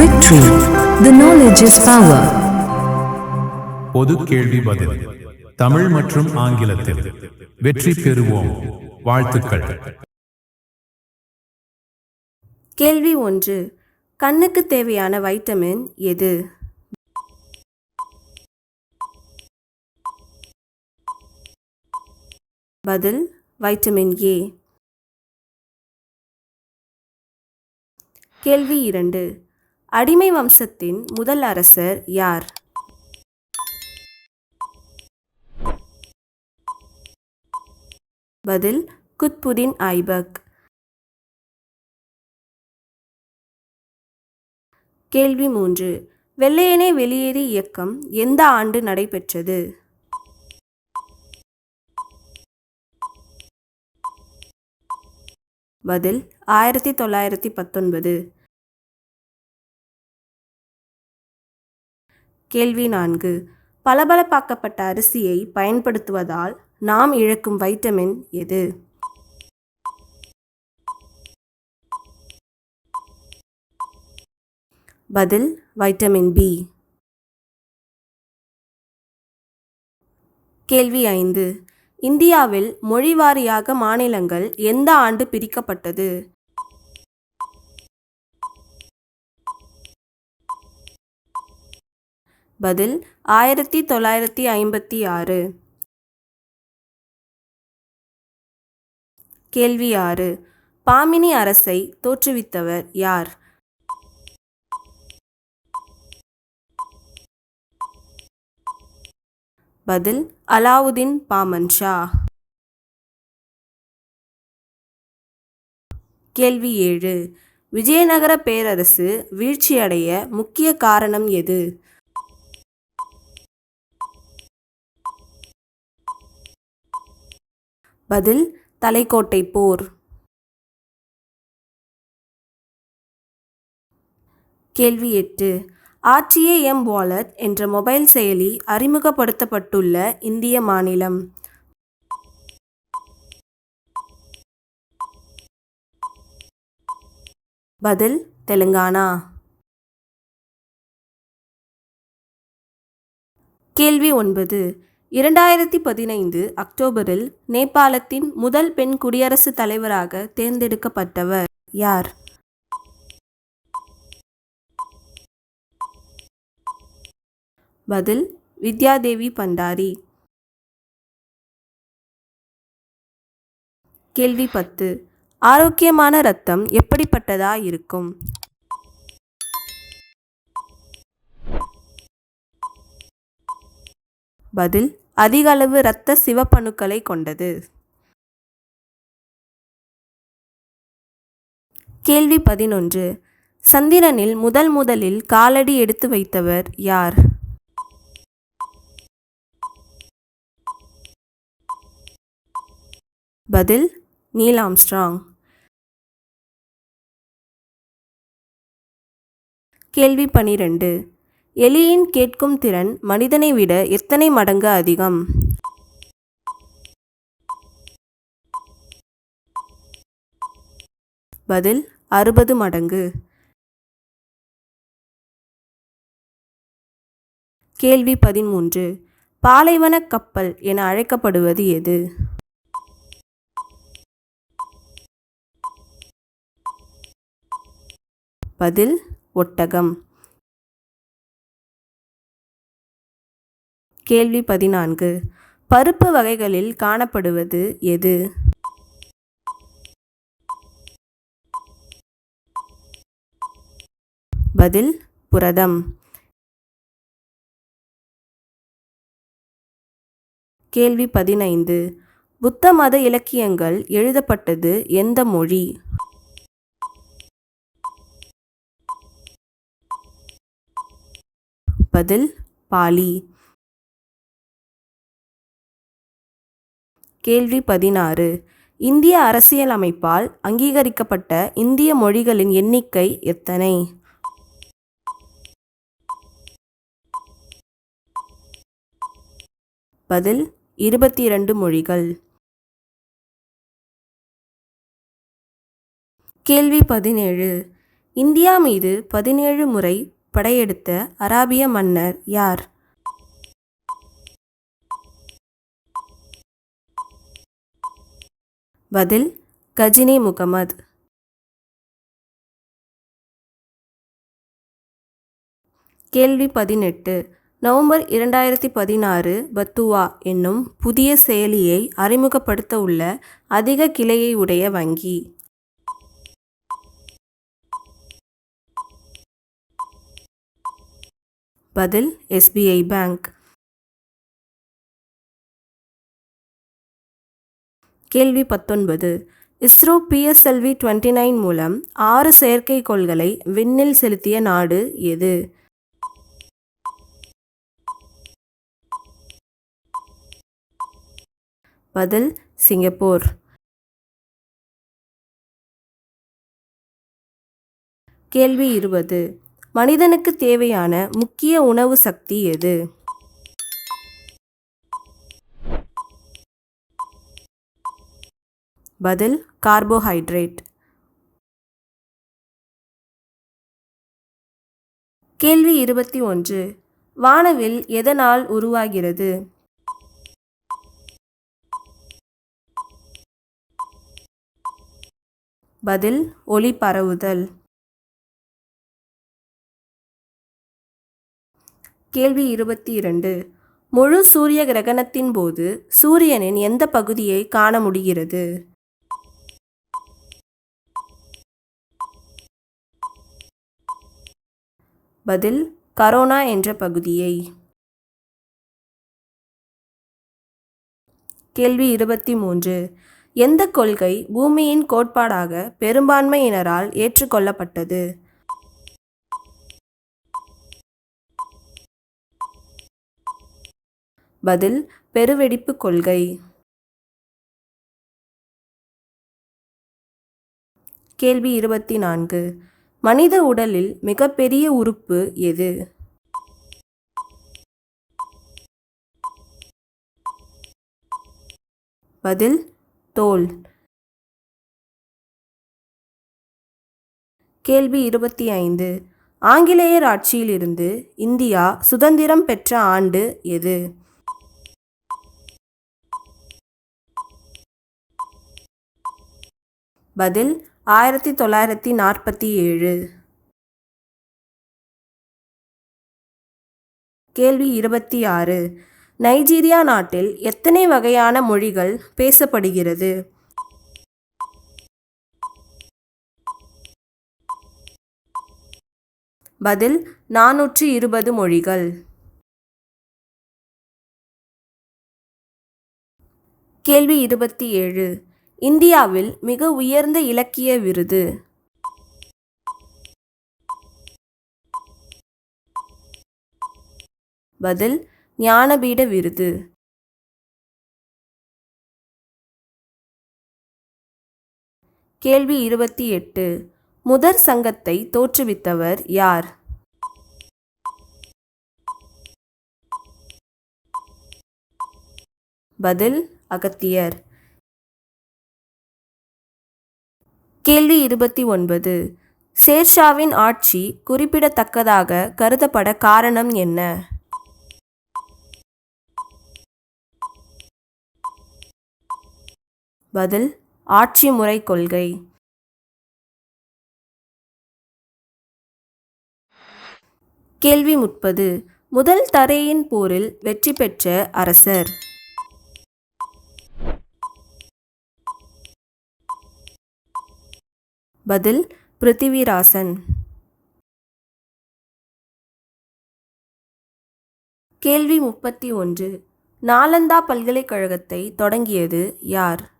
Victory. The knowledge is power. பொது கேள்வி பதில். தமிழ் மற்றும் ஆங்கிலத்தில் வெற்றி பெறுவோம். வாழ்த்துக்கள். கேள்வி ஒன்று. கண்ணுக்கு தேவையான வைட்டமின் எது? பதில் வைட்டமின் ஏ. கேள்வி இரண்டு. அடிமை வம்சத்தின் முதல் அரசர் யார்? பதில் குத்புதீன் ஐபக். கேள்வி மூன்று. வெள்ளையனே வெளியேறு இயக்கம் எந்த ஆண்டு நடைபெற்றது? பதில் ஆயிரத்தி தொள்ளாயிரத்தி பத்தொன்பது. கேள்வி நான்கு. பளபளப்பாக்கப்பட்ட அரிசியை பயன்படுத்துவதால் நாம் இழக்கும் வைட்டமின் எது? பதில் வைட்டமின் பி. கேள்வி ஐந்து. இந்தியாவில் மொழிவாரியாக மாநிலங்கள் எந்த ஆண்டு பிரிக்கப்பட்டது? பதில் ஆயிரத்தி தொள்ளாயிரத்தி ஐம்பத்தி ஆறு. கேள்வி ஆறு. பாமினி அரசை தோற்றுவித்தவர் யார்? பதில் அலாவுதீன் பாமன் ஷா. கேள்வி ஏழு. விஜயநகர பேரரசு வீழ்ச்சியடைய முக்கிய காரணம் எது? பதில் தலைக்கோட்டை போர். கேள்வி எட்டு. ஆர்டிஏ எம் வாலெட் என்ற மொபைல் செயலி அறிமுகப்படுத்தப்பட்டுள்ள இந்திய மாநிலம். பதில் தெலுங்கானா. கேள்வி ஒன்பது. இரண்டாயிரத்தி பதினைந்து அக்டோபரில் நேபாளத்தின் முதல் பெண் குடியரசுத் தலைவராக தேர்ந்தெடுக்கப்பட்டவர் யார்? பதில் வித்யாதேவி பண்டாரி. கேள்வி பத்து ஆரோக்கியமான ரத்தம் எப்படிப்பட்டதா இருக்கும்? பதில் அதிகளவு இரத்த சிவப்பணுக்களை கொண்டது. கேள்வி பதினொன்று. சந்திரனில் முதல் முதலில் காலடி எடுத்து வைத்தவர் யார்? பதில் நீல் ஆம்ஸ்ட்ராங். கேள்வி பனிரெண்டு. எலியின் கேட்கும் திறன் மனிதனை விட எத்தனை மடங்கு அதிகம்? பதில் அறுபது மடங்கு. கேள்வி பதிமூன்று பாலைவன கப்பல் என அழைக்கப்படுவது எது? பதில் ஒட்டகம். கேள்வி பதினான்கு. பருப்பு வகைகளில் காணப்படுவது எது? பதில் புரதம். கேள்வி பதினைந்து. புத்த மத இலக்கியங்கள் எழுதப்பட்டது எந்த மொழி? பதில் பாலி. கேள்வி பதினாறு. இந்திய அரசியலமைப்பால் அங்கீகரிக்கப்பட்ட இந்திய மொழிகளின் எண்ணிக்கை எத்தனை? பதில் இருபத்தி இரண்டு மொழிகள். கேள்வி பதினேழு. இந்தியா மீது பதினேழு முறை படையெடுத்த அராபிய மன்னர் யார்? பதில் கஜினி முகமது. கேள்வி பதினெட்டு. நவம்பர் இரண்டாயிரத்தி பதினாறு பத்துவா என்னும் புதிய செயலியை அறிமுகப்படுத்த உள்ள அதிக கிளையை உடைய வங்கி. பதில் எஸ்பிஐ பேங்க். கேள்வி பத்தொன்பது. இஸ்ரோ பிஎஸ்எல்வி டுவெண்ட்டி நைன் மூலம் ஆறு செயற்கைக்கோள்களை விண்ணில் செலுத்திய நாடு எது? பதில் சிங்கப்பூர். கேள்வி இருபது. மனிதனுக்கு தேவையான முக்கிய உணவு சக்தி எது? பதில் கார்போஹைட்ரேட். கேள்வி இருபத்தி ஒன்று. வானவில் எதனால் உருவாகிறது? பதில் ஒளி பரவுதல் கேள்வி இருபத்தி இரண்டு. முழு சூரிய கிரகணத்தின் போது சூரியனின் எந்த பகுதியை காண முடிகிறது? பதில் கரோனா என்ற பகுதியை. கேள்வி இருபத்தி மூன்று எந்த கொள்கை பூமியின் கோட்பாடாக பெரும்பான்மையினரால் ஏற்றுக்கொள்ளப்பட்டது? பதில் பெருவெடிப்பு கொள்கை. கேள்வி இருபத்தி நான்கு மனித உடலில் மிகப்பெரிய உறுப்பு எது? பதில் தோல். கேள்வி இருபத்தி ஐந்து. ஆங்கிலேயர் ஆட்சியிலிருந்து இந்தியா சுதந்திரம் பெற்ற ஆண்டு எது? பதில் ஆயிரத்தி தொள்ளாயிரத்தி நாற்பத்தி ஏழு. கேள்வி இருபத்தி ஆறு. நைஜீரியா நாட்டில் எத்தனை வகையான மொழிகள் பேசப்படுகிறது? பதில் நானூற்றி இருபது மொழிகள். கேள்வி இருபத்தி ஏழு. இந்தியாவில் மிக உயர்ந்த இலக்கிய விருது. பதில் ஞானபீட விருது. கேள்வி இருபத்தி எட்டு. முதற் சங்கத்தை தோற்றுவித்தவர் யார்? பதில் அகத்தியர். கேள்வி இருபத்தி ஒன்பது. சேர்ஷாவின் ஆட்சி குறிப்பிடத்தக்கதாக கருதப்பட காரணம் என்ன? பதில் ஆட்சி முறை கொள்கை. கேள்வி முப்பது. முதல் தரையின் போரில் வெற்றி பெற்ற அரசர். பதில் பிருத்திவிராசன். கேள்வி முப்பத்தி ஒன்று. நாலந்தா பல்கலைக்கழகத்தை தொடங்கியது யார்?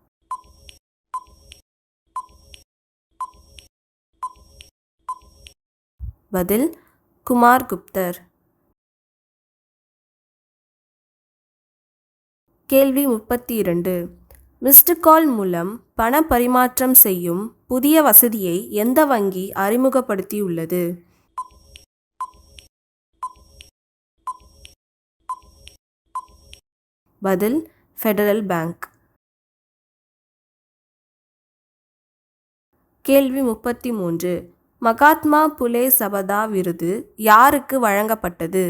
பதில் குமார் குப்தர். கேள்வி முப்பத்தி இரண்டு. மிஸ்டு கால் மூலம் பண பரிமாற்றம் செய்யும் புதிய வசதியை எந்த வங்கி அறிமுகப்படுத்தியுள்ளது? பதில் ஃபெடரல் பேங்க் கேள்வி முப்பத்தி மூன்று மகாத்மா புலே சபதா விருது யாருக்கு வழங்கப்பட்டது?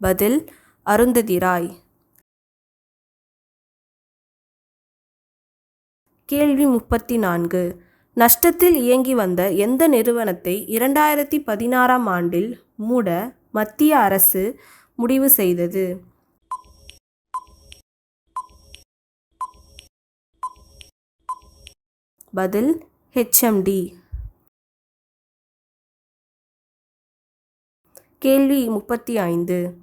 பதில் அருந்ததி கேள்வி முப்பத்தி நான்கு நஷ்டத்தில் இயங்கி வந்த எந்த நிறுவனத்தை இரண்டாயிரத்தி பதினாறாம் ஆண்டில் மூட மத்திய அரசு முடிவு செய்தது? பதில் ஹெச்எம்டி. கேள்வி முப்பத்தி ஐந்து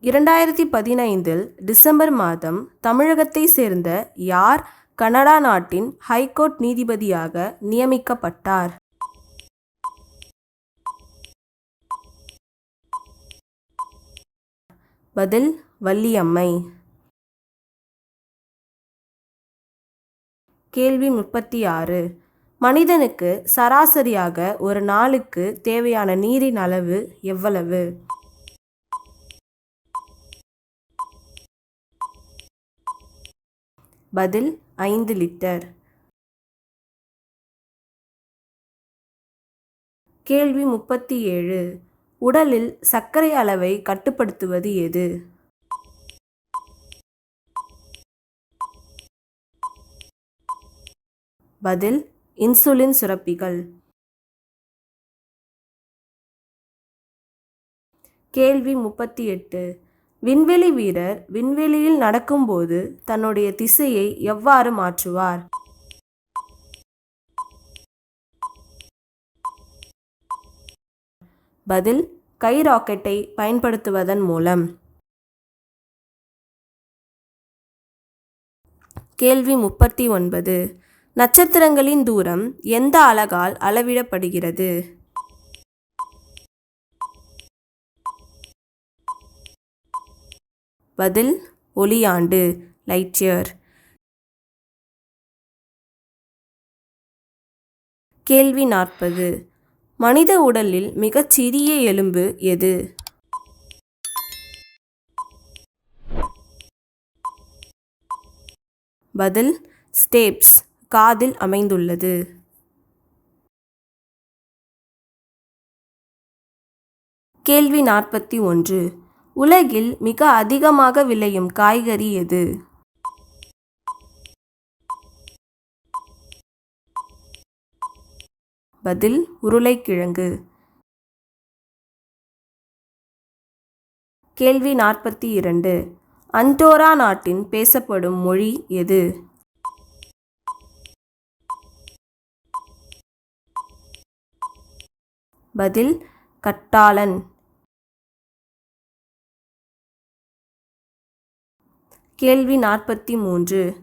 இரண்டாயிரத்தி பதினைந்தில் டிசம்பர் மாதம் தமிழகத்தை சேர்ந்த யார் கனடா நாட்டின் ஹைகோர்ட் நீதிபதியாக நியமிக்கப்பட்டார். பதில் வள்ளியம்மை. கேள்வி முப்பத்தி ஆறு மனிதனுக்கு சராசரியாக ஒரு நாளுக்கு தேவையான நீரின் அளவு எவ்வளவு? பதில் ஐந்து லிட்டர். கேள்வி முப்பத்தி ஏழு. உடலில் சர்க்கரை அளவை கட்டுப்படுத்துவது எது? பதில் இன்சுலின் சுரப்பிகள். கேள்வி முப்பத்தி எட்டு. விண்வெளி வீரர் விண்வெளியில் நடக்கும்போது தன்னுடைய திசையை எவ்வாறு மாற்றுவார்? பதில் கை ராக்கெட்டை பயன்படுத்துவதன் மூலம். கேள்வி முப்பத்தி ஒன்பது. நட்சத்திரங்களின் தூரம் எந்த அலகால் அளவிடப்படுகிறது? பதில் ஒளியாண்டு லைட் இயர் கேள்வி நாற்பது. மனித உடலில் மிகச்சிறிய எலும்பு எது? பதில் ஸ்டேப்ஸ் காதில் அமைந்துள்ளது. கேள்வி நாற்பத்தி ஒன்று. உலகில் மிக அதிகமாக விளையும் காய்கறி எது? பதில் உருளைக்கிழங்கு. கேள்வி நாற்பத்தி இரண்டு. அண்டோரா நாட்டின் பேசப்படும் மொழி எது? பதில் கட்டாளன். கேள்வி நாற்பத்தி மூன்று.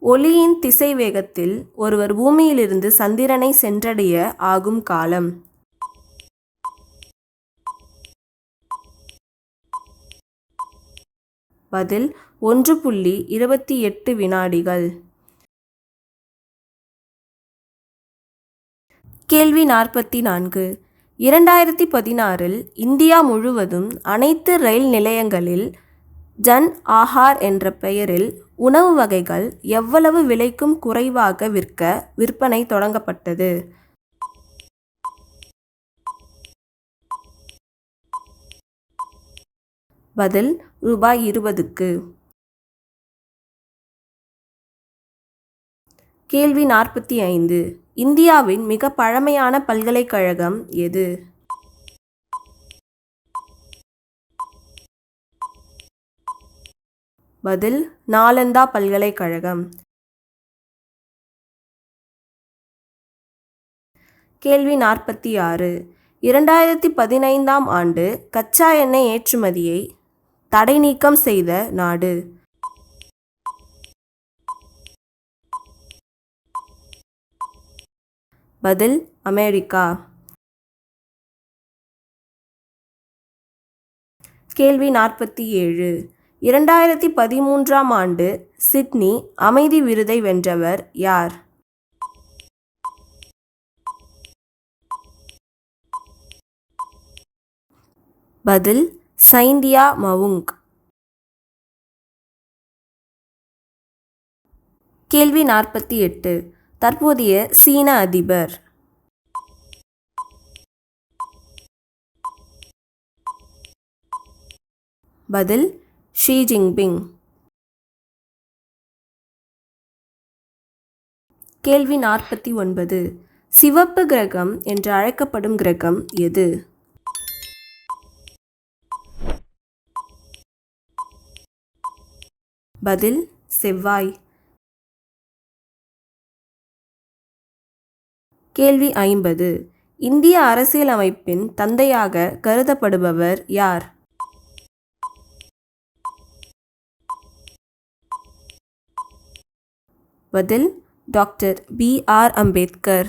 ஒளியின் திசைவேகத்தில் ஒருவர் பூமியிலிருந்து சந்திரனை சென்றடைய ஆகும் காலம். பதில் ஒன்று புள்ளி இருபத்தி எட்டு வினாடிகள். கேள்வி நாற்பத்தி நான்கு. இரண்டாயிரத்தி பதினாறில் இந்தியா முழுவதும் அனைத்து ரயில் நிலையங்களில் ஜன் ஆஹார் என்ற பெயரில் உணவு வகைகள் எவ்வளவு விலைக்கும் குறைவாக விற்க விற்பனை தொடங்கப்பட்டது? பதில் ரூபாய் இருபதுக்கு. கேள்வி நாற்பத்தி ஐந்து. இந்தியாவின் மிக பழமையான பல்கலைக்கழகம் எது? பதில் நாலந்தா பல்கலைக்கழகம். கேள்வி நாற்பத்தி ஆறு இரண்டாயிரத்தி பதினைந்தாம் ஆண்டு கச்சா எண்ணெய் ஏற்றுமதியை தடை நீக்கம் செய்த நாடு. பதில் அமெரிக்கா. கேள்வி நாற்பத்தி ஏழு இரண்டாயிரத்தி பதிமூன்றாம் ஆண்டு சிட்னி அமைதி விருதை வென்றவர் யார்? பதில் சைந்தியா மவுங் கேள்வி நாற்பத்தி எட்டு. தற்போதைய சீன அதிபர். பதில் ஷி ஜிங்பிங் கேள்வி நாற்பத்தி ஒன்பது. சிவப்பு கிரகம் என்று அழைக்கப்படும் கிரகம் எது? பதில் செவ்வாய். கேள்வி ஐம்பது. இந்திய அரசியலமைப்பின் தந்தையாக கருதப்படுபவர் யார்? பதில் டாக்டர் பி ஆர் அம்பேத்கர்